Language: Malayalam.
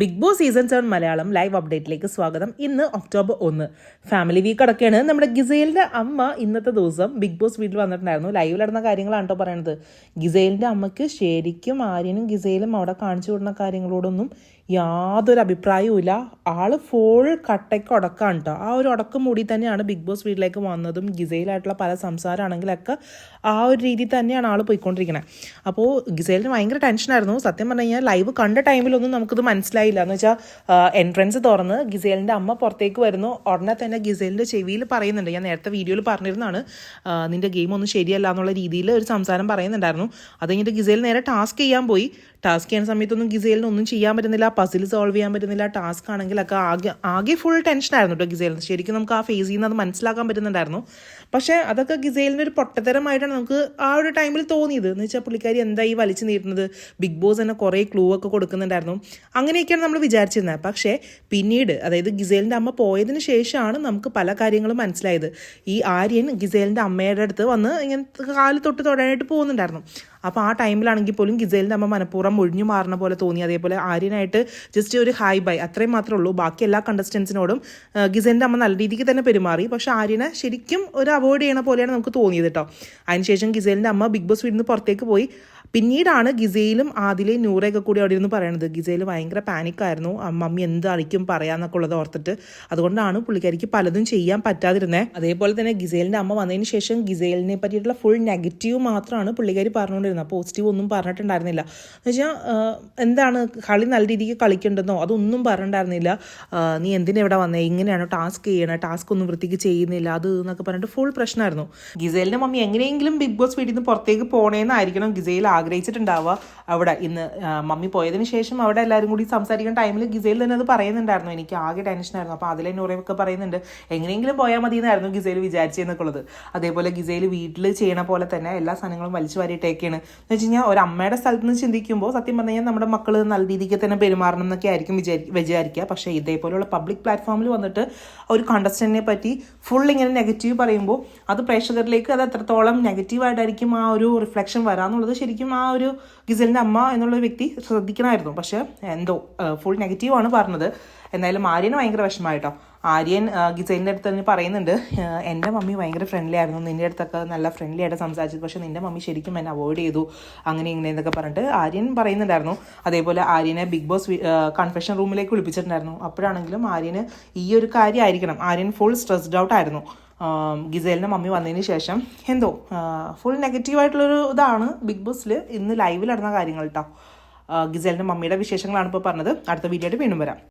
Big Boss season seven Malayalam live അപ്ഡേറ്റിലേക്ക് സ്വാഗതം. ഇന്ന് ഒക്ടോബർ ഒന്ന്. ഫാമിലി വീക്ക് അടക്കെയാണ്. നമ്മുടെ ഗിസേലിന്റെ അമ്മ ഇന്നത്തെ ദിവസം ബിഗ് ബോസ് വീട്ടിൽ വന്നിട്ടുണ്ടായിരുന്നു. ലൈവിൽ നടന്ന കാര്യങ്ങളാണ് കേട്ടോ പറയണത്. ഗിസേലിന്റെ അമ്മയ്ക്ക് ശരിക്കും ആര്യനും ഗിസൈലും അവിടെ കാണിച്ചു കൊടുക്കുന്ന കാര്യങ്ങളോടൊന്നും യാതൊരു അഭിപ്രായവും ഇല്ല. ആൾ ഫോൾ കട്ടയ്ക്ക് ഉടക്കാണ് കേട്ടോ ആ ഒരു ഉടക്കം മൂടി തന്നെയാണ് ബിഗ് ബോസ് വീട്ടിലേക്ക് വന്നതും ഗിസയിലായിട്ടുള്ള പല സംസാരമാണെങ്കിലൊക്കെ ആ ഒരു രീതിയിൽ തന്നെയാണ് ആൾ പോയിക്കൊണ്ടിരിക്കുന്നത് അപ്പോൾ ഗിസയിലിന് ഭയങ്കര ടെൻഷനായിരുന്നു സത്യം പറഞ്ഞു കഴിഞ്ഞാൽ ലൈവ് കണ്ട ടൈമിലൊന്നും നമുക്കിത് മനസ്സിലായില്ല. എന്ന് വെച്ചാൽ എൻട്രൻസ് തുറന്ന് ഗിസേലിന്റെ അമ്മ പുറത്തേക്ക് വരുന്നു. ഉടനെ തന്നെ ഗിസേലിന്റെ ചെവിയിൽ പറയുന്നുണ്ട്. ഞാൻ നേരത്തെ വീഡിയോയിൽ പറഞ്ഞിരുന്നാണ് നിന്റെ ഗെയിം ഒന്നും ശരിയല്ല എന്നുള്ള രീതിയിൽ ഒരു സംസാരം പറയുന്നുണ്ടായിരുന്നു. അത് കഴിഞ്ഞിട്ട് ഗിസേൽ നേരെ ടാസ്ക് ചെയ്യാൻ പോയി. ടാസ്ക് ചെയ്യുന്ന സമയത്തൊന്നും ഗിസേലിന് ഒന്നും ചെയ്യാൻ പറ്റുന്നില്ല. പസിൽ സോൾവ് ചെയ്യാൻ പറ്റുന്നില്ല. ടാസ്ക് ആണെങ്കിൽ ആണെങ്കിലൊക്കെ ആകെ ആകെ ഫുൾ ടെൻഷൻ ആയിരുന്നു കേട്ടോ ഗിസേലിന്. ശരിക്കും നമുക്ക് ആ ഫേസ് ചെയ്യുന്നത് അത് മനസ്സിലാക്കാൻ പറ്റുന്നുണ്ടായിരുന്നു. പക്ഷേ അതൊക്കെ ഗിസേലിന്റെ ഒരു പൊട്ടത്തരമായിട്ടാണ് നമുക്ക് ആ ഒരു ടൈമിൽ തോന്നിയത്. എന്ന് വെച്ചാൽ പുള്ളിക്കാരി എന്താ ഈ വലിച്ചു നീട്ടുന്നത്? ബിഗ് ബോസ് തന്നെ കുറേ ക്ലൂ ഒക്കെ കൊടുക്കുന്നുണ്ടായിരുന്നു. അങ്ങനെയൊക്കെയാണ് നമ്മൾ വിചാരിച്ചിരുന്നത്. പക്ഷേ പിന്നീട് അതായത് ഗിസേലിന്റെ അമ്മ പോയതിന് ശേഷമാണ് നമുക്ക് പല കാര്യങ്ങളും മനസ്സിലായത്. ഈ ആര്യൻ ഗിസേലിന്റെ അമ്മയുടെ അടുത്ത് വന്ന് ഇങ്ങനെ കാൽ തൊട്ട് തൊടാനായിട്ട് പോകുന്നുണ്ടായിരുന്നു. അപ്പോൾ ആ ടൈമിലാണെങ്കിൽ പോലും ഗിസേലിന്റെ അമ്മ മനഃപൂർവം ഒഴിഞ്ഞു മാറുന്ന പോലെ തോന്നി. അതേപോലെ ആര്യനായിട്ട് ജസ്റ്റ് ഒരു ഹായ് ബൈ അത്രയും മാത്രമേ ഉള്ളൂ. ബാക്കി എല്ലാ കണ്ടസ്റ്റൻസിനോടും ഗിസേലിന്റെ അമ്മ നല്ല രീതിക്ക് തന്നെ പെരുമാറി. പക്ഷെ ആര്യനെ ശരിക്കും ഒരു അവോയ്ഡ് ചെയ്യണ പോലെയാണ് നമുക്ക് തോന്നിയത് കേട്ടോ അതിനുശേഷം ഗിസൈലിന്റെ അമ്മ ബിഗ് ബോസ് നിന്ന് പുറത്തേക്ക് പോയി. പിന്നീടാണ് ഗിസയിലും ആദിലെയും നൂറയൊക്കെ കൂടി അവിടെ ഇരുന്ന് പറയണത്. ഗിസയിൽ ഭയങ്കര പാനിക്കായിരുന്നു മമ്മി എന്തായിരിക്കും പറയാന്നൊക്കെ ഉള്ളത് ഓർത്തിട്ട്. അതുകൊണ്ടാണ് പുള്ളിക്കാരിക്ക് പലതും ചെയ്യാൻ പറ്റാതിരുന്നത് അതേപോലെ തന്നെ ഗിസേലിന്റെ അമ്മ വന്നതിന് ശേഷം ഗിസേലിനെ പറ്റിയിട്ടുള്ള ഫുൾ നെഗറ്റീവ് മാത്രമാണ് പുള്ളിക്കാരി പറഞ്ഞുകൊണ്ടിരുന്നത്. പോസിറ്റീവ് ഒന്നും പറഞ്ഞിട്ടുണ്ടായിരുന്നില്ല. എന്ന് വെച്ചാൽ എന്താണ്? കളി നല്ല രീതിക്ക് കളിക്കേണ്ടെന്നോ? അതൊന്നും പറഞ്ഞിട്ടുണ്ടായിരുന്നില്ല. നീ എന്തിനാ ഇവിടെ വന്നേ? ഇങ്ങനെയാണോ ടാസ്ക് ചെയ്യണേ? ടാസ്ക് ഒന്നും വൃത്തിക്ക് ചെയ്യുന്നില്ല. അത് എന്നൊക്കെ പറഞ്ഞിട്ട് ഫുൾ പ്രശ്നമായിരുന്നു. ഗിസേലിന്റെ മമ്മി എങ്ങനെയെങ്കിലും ബിഗ് ബോസ് വീട്ടിൽ നിന്ന് പുറത്തേക്ക് പോണേന്നായിരിക്കണം ഗിസൈൽ ആഗ്രഹിച്ചിട്ടുണ്ടാവുക. അവിടെ ഇന്ന് മമ്മി പോയതിന് ശേഷം അവിടെ എല്ലാവരും കൂടി സംസാരിക്കുന്ന ടൈമിൽ ഗിസയിൽ തന്നെ അത് പറയുന്നുണ്ടായിരുന്നു. എനിക്ക് ആകെ ടെൻഷനായിരുന്നു അപ്പോൾ അതിലെ നൂറയൊക്കെ പറയുന്നുണ്ട്. എങ്ങനെയെങ്കിലും പോയാൽ മതി എന്നായിരുന്നു ഗിസയിൽ വിചാരിച്ചെന്നൊക്കെ ഉള്ളത് അതേപോലെ ഗിസയിൽ വീട്ടിൽ ചെയ്യണ പോലെ തന്നെ എല്ലാ സാധനങ്ങളും വലിച്ചു വാരിയിട്ടേക്കാണ്. എന്ന് വെച്ച് കഴിഞ്ഞാൽ ഒരു അമ്മയുടെ സ്ഥലത്ത് നിന്ന് ചിന്തിക്കുമ്പോൾ സത്യം പറഞ്ഞു കഴിഞ്ഞാൽ നമ്മുടെ മക്കൾ നല്ല രീതിക്ക് തന്നെ പെരുമാറണം എന്നൊക്കെ ആയിരിക്കും വിചാരി വിചാരിക്കുക. പക്ഷേ ഇതേപോലെയുള്ള പബ്ലിക് പ്ലാറ്റ്ഫോമിൽ വന്നിട്ട് ഒരു കണ്ടസ്റ്റന്റിനെ പറ്റി ഫുൾ ഇങ്ങനെ നെഗറ്റീവ് പറയുമ്പോൾ അത് പ്രേക്ഷകരിലേക്ക് അത് എത്രത്തോളം നെഗറ്റീവായിട്ടായിരിക്കും ആ ഒരു റിഫ്ലക്ഷൻ വരാന്നുള്ളത് ശരിക്കും ആ ഒരു ഗിസലിന്റെ അമ്മ എന്നുള്ള വ്യക്തി ശ്രദ്ധിക്കണമായിരുന്നു. പക്ഷേ എന്തോ ഫുൾ നെഗറ്റീവാണ് പറഞ്ഞത്. എന്തായാലും ആര്യന് ഭയങ്കര വിഷമമായിട്ടോ. ആര്യൻ ഗിസലിന്റെ അടുത്ത് തന്നെ പറയുന്നുണ്ട് എന്റെ മമ്മി ഭയങ്കര ഫ്രണ്ട്ലി ആയിരുന്നു. നിന്റെ അടുത്തൊക്കെ നല്ല ഫ്രണ്ട്ലി ആയിട്ട് സംസാരിച്ചത് പക്ഷേ നിന്റെ മമ്മി ശരിക്കും എന്നെ അവോയ്ഡ് ചെയ്തു. അങ്ങനെ ഇങ്ങനെ എന്നൊക്കെ പറഞ്ഞിട്ട് ആര്യൻ പറയുന്നുണ്ടായിരുന്നു. അതേപോലെ ആര്യനെ ബിഗ് ബോസ് കൺഫെഷൻ റൂമിലേക്ക് വിളിപ്പിച്ചിട്ടുണ്ടായിരുന്നു. അപ്പോഴാണെങ്കിലും ആര്യന് ഈ ഒരു കാര്യമായിരിക്കണം. ആര്യൻ ഫുൾ സ്ട്രെസ്ഡ് ഔട്ട് ആയിരുന്നു. ഗിസേലിന്റെ മമ്മി വന്നതിന് ശേഷം എന്തോ ഫുൾ നെഗറ്റീവായിട്ടുള്ളൊരു ഇതാണ് ബിഗ് ബോസിൽ ഇന്ന് ലൈവിൽ നടന്ന കാര്യങ്ങൾ കേട്ടോ ഗിസേലിന്റെ മമ്മിയുടെ വിശേഷങ്ങളാണ് ഇപ്പോൾ പറഞ്ഞത്. അടുത്ത വീഡിയോ ആയിട്ട് വീണ്ടും വരാം.